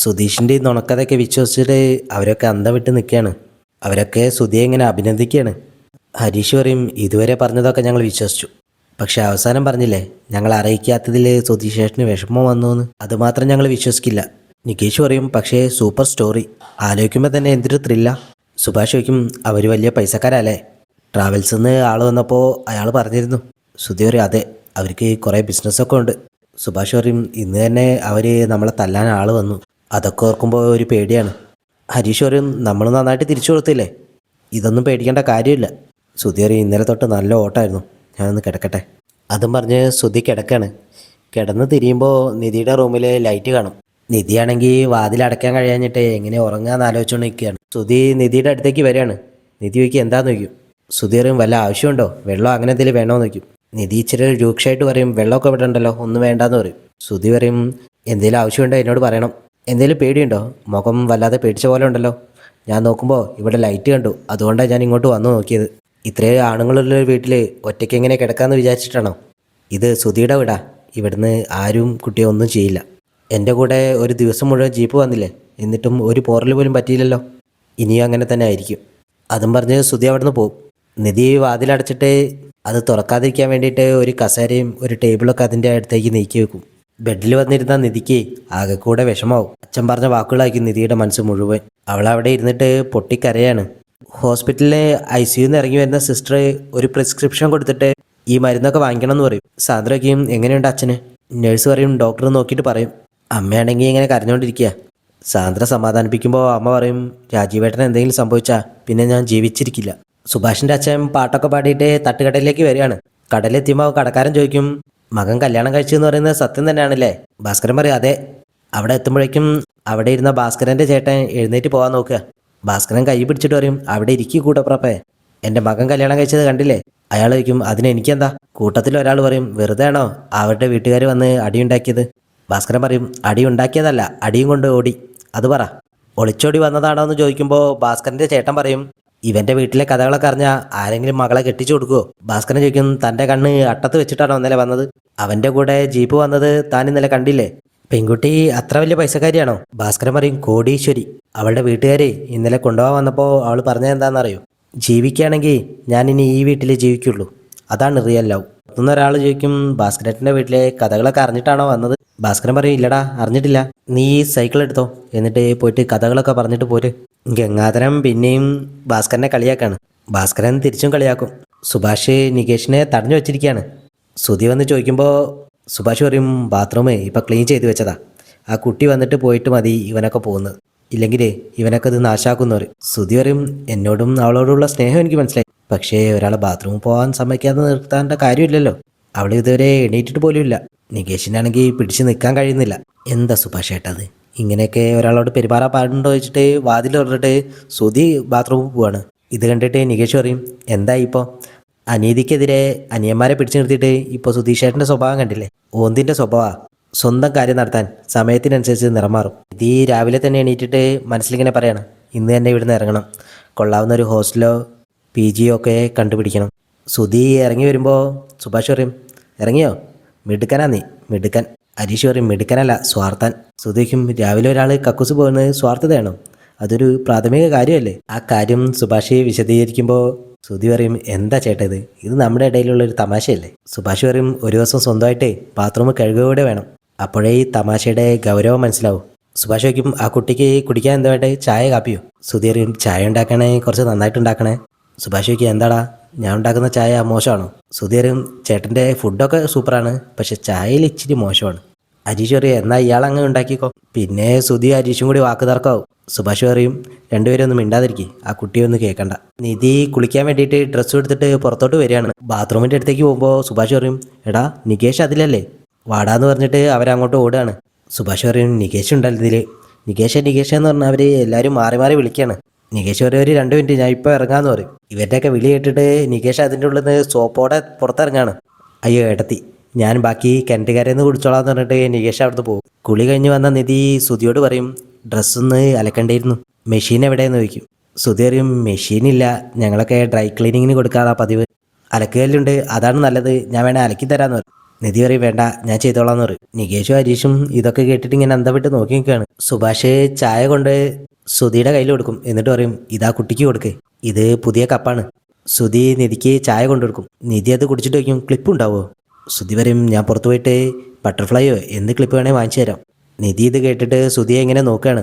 സുധീഷിന്റെ നുണക്കഥയൊക്കെ വിശ്വസിച്ചിട്ട് അവരൊക്കെ അന്തം വിട്ട് നിൽക്കുകയാണ്. അവരൊക്കെ സുധിയെ ഇങ്ങനെ അഭിനന്ദിക്കുകയാണ്. ഹരീഷ് പറയും ഇതുവരെ പറഞ്ഞതൊക്കെ ഞങ്ങൾ വിശ്വസിച്ചു. പക്ഷെ അവസാനം പറഞ്ഞില്ലേ ഞങ്ങൾ അറിയിക്കാത്തതിൽ സുധീഷേഷന് വിഷമം വന്നു എന്ന് അതുമാത്രം ഞങ്ങൾ വിശ്വസിക്കില്ല. നികേഷ് പറയും പക്ഷേ സൂപ്പർ സ്റ്റോറി. ആലോചിക്കുമ്പോൾ തന്നെ എന്തൊരു ത്രില്ല. സുഭാഷ് ചോദിക്കും അവർ വലിയ പൈസക്കാരല്ലേ? ട്രാവൽസിൽ നിന്ന് ആൾ വന്നപ്പോൾ അയാൾ പറഞ്ഞിരുന്നു. സുധി പറയും അതെ അവർക്ക് കുറേ ബിസിനസ്സൊക്കെ ഉണ്ട്. സുഭാഷ് പറയും ഇന്ന് തന്നെ അവർ നമ്മളെ തല്ലാൻ ആൾ വന്നു. അതൊക്കെ ഓർക്കുമ്പോൾ ഒരു പേടിയാണ്. ഹരീഷ് പറയും നമ്മൾ നന്നായിട്ട് തിരിച്ചു കൊടുത്തില്ലേ? ഇതൊന്നും പേടിക്കേണ്ട കാര്യമില്ല. സുധി പറയും ഇന്നലെ തൊട്ട് നല്ല ഓട്ടായിരുന്നു. ഞാനൊന്ന് കിടക്കട്ടെ. അതും പറഞ്ഞ് സുധി കിടക്കാണ്. കിടന്ന് തിരിയുമ്പോൾ നിധിയുടെ റൂമിൽ ലൈറ്റ് കാണും. നിധിയാണെങ്കിൽ വാതിൽ അടയ്ക്കാൻ കഴിയാഞ്ഞിട്ട് എങ്ങനെ ഉറങ്ങാന്ന് ആലോചിച്ചുകൊണ്ട് നിൽക്കുകയാണ് സുധി നിധിയുടെ അടുത്തേക്ക് വരികയാണ്. നിധി ചോദിക്കും എന്താന്ന്? ചോദിക്കും. സുധി പറയും വല്ല ആവശ്യമുണ്ടോ? വെള്ളം അങ്ങനെ എന്തെങ്കിലും വേണോ? ചോദിക്കും. നിധി ഇച്ചിരി രൂക്ഷമായിട്ട് പറയും വെള്ളമൊക്കെ ഇവിടെ ഉണ്ടല്ലോ ഒന്നും വേണ്ടാന്ന് പറയും. സുധി പറയും എന്തെങ്കിലും ആവശ്യമുണ്ടോ? എന്നോട് പറയണം. എന്തെങ്കിലും പേടിയുണ്ടോ? മുഖം വല്ലാതെ പേടിച്ച പോലെ ഉണ്ടല്ലോ. ഞാൻ നോക്കുമ്പോൾ ഇവിടെ ലൈറ്റ് കണ്ടു. അതുകൊണ്ടാണ് ഞാൻ ഇങ്ങോട്ട് വന്നു നോക്കിയത്. ഇത്രയും ആണുങ്ങളുള്ള വീട്ടിൽ ഒറ്റയ്ക്ക് എങ്ങനെ കിടക്കാമെന്ന് വിചാരിച്ചിട്ടാണോ? ഇത് സുധിയുടെ വീടാ. ഇവിടുന്ന് ആരും കുട്ടിയെ ഒന്നും ചെയ്യില്ല. എന്റെ കൂടെ ഒരു ദിവസം മുഴുവൻ ജീപ്പ് വന്നില്ലേ? എന്നിട്ടും ഒരു പോറൽ പോലും പറ്റിയില്ലല്ലോ. ഇനിയും അങ്ങനെ തന്നെ ആയിരിക്കും. അതും പറഞ്ഞ് സുധി അവിടുന്ന് പോകും നിധി വാതിലടച്ചിട്ട് അത് തുറക്കാതിരിക്കാൻ വേണ്ടിയിട്ട് ഒരു കസേരയും ഒരു ടേബിളൊക്കെ അതിന്റെ അടുത്തേക്ക് നീക്കി വെക്കും. ബെഡിൽ വന്നിരുന്ന നിധിക്ക് ആകെ കൂടെ വിഷമാവും. അച്ഛൻ പറഞ്ഞ വാക്കുകളായിരിക്കും നിധിയുടെ മനസ്സ് മുഴുവൻ. അവൾ അവിടെ ഇരുന്നിട്ട് പൊട്ടിക്കരയാണ്. ഹോസ്പിറ്റലിലെ ഐ സിയുന്ന് ഇറങ്ങി വരുന്ന സിസ്റ്റർ ഒരു പ്രിസ്ക്രിപ്ഷൻ കൊടുത്തിട്ട് ഈ മരുന്നൊക്കെ വാങ്ങിക്കണം എന്ന് പറയും. സാന്ദ്രയ്ക്കും എങ്ങനെയുണ്ട് അച്ഛന്? നേഴ്സ് പറയും ഡോക്ടർ നോക്കിയിട്ട് പറയും. അമ്മയാണെങ്കിൽ ഇങ്ങനെ കരഞ്ഞുകൊണ്ടിരിക്കുക സാന്ദ്ര സമാധാനിപ്പിക്കുമ്പോൾ അമ്മ പറയും രാജീവേട്ടൻ എന്തെങ്കിലും സംഭവിച്ചാൽ പിന്നെ ഞാൻ ജീവിച്ചിരിക്കില്ല. സുഭാഷിന്റെ അച്ഛൻ പാട്ടൊക്കെ പാടിയിട്ട് തട്ടുകടയിലേക്ക് വരികയാണ്. കടലെത്തിയുമ്പോൾ കടക്കാരൻ ചോദിക്കും മകൻ കല്യാണം കഴിച്ചു എന്ന് പറയുന്നത് സത്യം തന്നെയാണല്ലേ? ഭാസ്കരൻ പറയും അതെ അവിടെ എത്തുമ്പോഴേക്കും അവിടെ ഇരുന്ന ഭാസ്കരന്റെ ചേട്ടൻ എഴുന്നേറ്റ് പോകാൻ നോക്കുക. ഭാസ്കരൻ കൈ പിടിച്ചിട്ട് പറയും അവിടെ ഇരിക്കും കൂട്ടപ്പുറപ്പേ എന്റെ മകൻ കല്യാണം കഴിച്ചത് കണ്ടില്ലേ? അയാൾ ചോദിക്കും അതിന് എനിക്കെന്താ? കൂട്ടത്തിൽ ഒരാൾ പറയും വെറുതെ ആണോ അവരുടെ വീട്ടുകാർ വന്ന് അടിയുണ്ടാക്കിയത് ഭാസ്കരൻ പറയും അടി ഉണ്ടാക്കിയതല്ല അടിയും കൊണ്ട് ഓടി. അത് പറ. ഒളിച്ചോടി വന്നതാണോ എന്ന് ചോദിക്കുമ്പോൾ ഭാസ്കരന്റെ ചേട്ടൻ പറയും ഇവന്റെ വീട്ടിലെ കഥകളൊക്കെ അറിഞ്ഞ ആരെങ്കിലും മകളെ കെട്ടിച്ചു കൊടുക്കുവോ? ഭാസ്കരൻ ചോദിക്കും തന്റെ കണ്ണ് അട്ടത്ത് വെച്ചിട്ടാണോ ഇന്നലെ വന്നത്? അവന്റെ കൂടെ ജീപ്പ് വന്നത് താൻ ഇന്നലെ കണ്ടില്ലേ? പെൺകുട്ടി അത്ര വലിയ പൈസക്കാരിയാണോ? ഭാസ്കരൻ പറയും കോടീശ്വരി. അവളുടെ വീട്ടുകാരെ ഇന്നലെ കൊണ്ടുപോകാൻ വന്നപ്പോൾ അവൾ പറഞ്ഞത് എന്താണെന്നറിയോ ജീവിക്കുകയാണെങ്കിൽ ഞാൻ ഇനി ഈ വീട്ടിൽ ജീവിക്കുള്ളൂ. അതാണ് റിയൽ ലവ് അന്ന് ഒരാൾ ചോദിക്കും ഭാസ്കരേട്ടന്റെ വീട്ടിലെ കഥകളൊക്കെ അറിഞ്ഞിട്ടാണോ വന്നത്? ഭാസ്കരൻ പറയും ഇല്ലടാ അറിഞ്ഞിട്ടില്ല. നീ ഈ സൈക്കിൾ എടുത്തോ. എന്നിട്ട് പോയിട്ട് കഥകളൊക്കെ പറഞ്ഞിട്ട് പോര്. ഗംഗാധരൻ പിന്നെയും ഭാസ്കരനെ കളിയാക്കാണ്. ഭാസ്കരൻ തിരിച്ചും കളിയാക്കും. സുഭാഷ് നികേഷിനെ തടഞ്ഞു വെച്ചിരിക്കുകയാണ്. സുധി വന്ന് ചോദിക്കുമ്പോൾ സുഭാഷ് പറയും ബാത്റൂമേ ഇപ്പം ക്ലീൻ ചെയ്ത് വെച്ചതാ. ആ കുട്ടി വന്നിട്ട് പോയിട്ട് മതി ഇവനൊക്കെ പോകുന്നത് ഇല്ലെങ്കിൽ ഇവനൊക്കെ ഇത് നാശാക്കുന്നു പറയും സുധി പറയും എന്നോടും അവളോടുള്ള സ്നേഹം എനിക്ക് മനസ്സിലായി. പക്ഷേ ഒരാൾ ബാത്റൂമിൽ പോകാൻ സമ്മതിക്കാതെ നിർത്താന്റെ കാര്യമില്ലല്ലോ. അവൾ ഇതുവരെ എണീറ്റിട്ട് പോലും ഇല്ല നികേഷിനാണെങ്കിൽ പിടിച്ചു നിൽക്കാൻ കഴിയുന്നില്ല. എന്താ സുഭാഷ് ഏട്ടത് ഇങ്ങനെയൊക്കെ ഒരാളോട് പെരുമാറാൻ പാടുണ്ടോ വെച്ചിട്ട് വാതിൽ തുറന്നിട്ട് സുതി ബാത്റൂമിൽ പോവാണ്. ഇത് കണ്ടിട്ട് നികേഷ് പറയും എന്താ ഇപ്പോൾ അനീതിക്കെതിരെ അനിയന്മാരെ പിടിച്ചു നിർത്തിയിട്ട് ഇപ്പോൾ സുധീഷേട്ടന്റെ സ്വഭാവം കണ്ടില്ലേ? ഓന്തിന്റെ സ്വഭാവമാണ് സ്വന്തം കാര്യം നടത്താൻ സമയത്തിനനുസരിച്ച് നിറമാറും ഇത് ഈ രാവിലെ തന്നെ എണീറ്റിട്ട് മനസ്സിലിങ്ങനെ പറയണം ഇന്ന് തന്നെ ഇവിടുന്ന് ഇറങ്ങണം. കൊള്ളാവുന്ന ഒരു ഹോസ്റ്റലോ പി ജിയോ ഒക്കെ കണ്ടുപിടിക്കണം. സുധി ഇറങ്ങി വരുമ്പോൾ സുഭാഷ് പറയും ഇറങ്ങിയോ? മിടുക്കനാ നീ. മിടുക്കൻ. അരീഷ് പറയും മിടുക്കനല്ല സ്വാർത്ഥൻ. സുധിക്കും രാവിലെ ഒരാൾ കക്കൂസ് പോകുന്നത് സ്വാർത്ഥതയാണോ? അതൊരു പ്രാഥമിക കാര്യമല്ലേ? ആ കാര്യം സുഭാഷ് വിശദീകരിക്കുമ്പോൾ സുധി പറയും എന്താ ചേട്ടാ ഇത്? ഇത് നമ്മുടെ ഇടയിലുള്ള ഒരു തമാശയല്ലേ? സുഭാഷ് പറയും ഒരു ദിവസം സ്വന്തമായിട്ട് ബാത്റൂം കഴുകുകൂടെ വേണം. അപ്പോഴേ ഈ തമാശയുടെ ഗൗരവം മനസ്സിലാവും. സുഭാഷ് വയ്ക്കും ആ കുട്ടിക്ക് കുടിക്കാൻ എന്താ വേണ്ടേ? ചായ കാപ്പിയോ? സുധി പറയും ചായ ഉണ്ടാക്കണേ കുറച്ച് നന്നായിട്ട് ഉണ്ടാക്കണേ. സുഭാഷ് വയ്ക്കും എന്താടാ? ഞാൻ ഉണ്ടാക്കുന്ന ചായ മോശമാണോ. സുധി പറയും ചേട്ടന്റെ ഫുഡൊക്കെ സൂപ്പറാണ്. പക്ഷെ ചായയിൽ ഇച്ചിരി മോശമാണ്. അജീഷ് പറയും എന്നാൽ ഇയാൾ അങ്ങ് ഉണ്ടാക്കിക്കോ. പിന്നെ സുധി അജീഷും കൂടി വാക്ക് തർക്കമാവും. സുഭാഷ് പറയും രണ്ടുപേരും ഒന്ന് മിണ്ടാതിരിക്കും. ആ കുട്ടിയെ ഒന്ന് കേൾക്കണ്ട നിധി കുളിക്കാൻ വേണ്ടിയിട്ട് ഡ്രസ്സ് എടുത്തിട്ട് പുറത്തോട്ട് വരികയാണ്. ബാത്റൂമിന്റെ അടുത്തേക്ക് പോകുമ്പോൾ സുഭാഷ് പറയും എടാ നികേഷ് അതിലല്ലേ? വാടാന്ന് പറഞ്ഞിട്ട് അവരങ്ങോട്ട് ഓടുകയാണ്. സുഭാഷ് പറയും നികേഷ് ഉണ്ടല്ലോ ഇതിൽ നികേഷ് നികേഷ് എന്ന് പറഞ്ഞാൽ അവർ എല്ലാവരും മാറി മാറി വിളിക്കുകയാണ്. നികേഷ് പറയും ഒരു രണ്ട് മിനിറ്റ് ഞാൻ ഇപ്പോൾ ഇറങ്ങാന്ന് പറയും. ഇവരുടെയൊക്കെ വിളി കേട്ടിട്ട് നികേഷ് അതിന്റെ ഉള്ളിൽ നിന്ന് സോപ്പോടെ പുറത്തിറങ്ങാണ്. അയ്യോ ഏട്ടത്തി ഞാൻ ബാക്കി കിണറ്റുകാരെ നിന്ന് കുടിച്ചോളാന്ന് പറഞ്ഞിട്ട് നികേഷ് അവിടുന്ന് പോകും. കുളി കഴിഞ്ഞ് വന്ന നിധി സുധിയോട് പറയും ഡ്രസ്സൊന്ന് അലക്കണ്ടിരുന്നു മെഷീൻ എവിടെയെന്ന് ചോദിക്കും. സുധി പറയും മെഷീനില്ല ഞങ്ങളൊക്കെ ഡ്രൈ ക്ലീനിങ്ങിന് കൊടുക്കാറാ പതിവ്. അലക്കുകല്ലുണ്ട്. അതാണ് നല്ലത്. ഞാൻ വേണേൽ അലക്കി തരാമെന്ന് പറയും. നിധി പറയും വേണ്ട ഞാൻ ചെയ്തോളാന്ന് പറയും. നികേഷും ഹരീഷും ഇതൊക്കെ കേട്ടിട്ട് ഇങ്ങനെ അന്തവിട്ട് നോക്കി നിൽക്കുകയാണ്. സുഭാഷ് ചായ കൊണ്ട് സുധിയുടെ കയ്യിൽ കൊടുക്കും. എന്നിട്ട് പറയും ഇതാ കുട്ടിക്ക് കൊടുക്കേ. ഇത് പുതിയ കപ്പാണ്. സുധി നിധിക്ക് ചായ കൊണ്ടുകൊടുക്കും നിധി അത് കുടിച്ചിട്ട് വയ്ക്കും. ക്ലിപ്പ് ഉണ്ടാവോ സുധി പറയും ഞാൻ പുറത്തു പോയിട്ട് ബട്ടർഫ്ലൈയോ എന്ത് ക്ലിപ്പ് വേണേൽ വാങ്ങിച്ചു തരാം. നിധി ഇത് കേട്ടിട്ട് സുധിയെ ഇങ്ങനെ നോക്കുകയാണ്.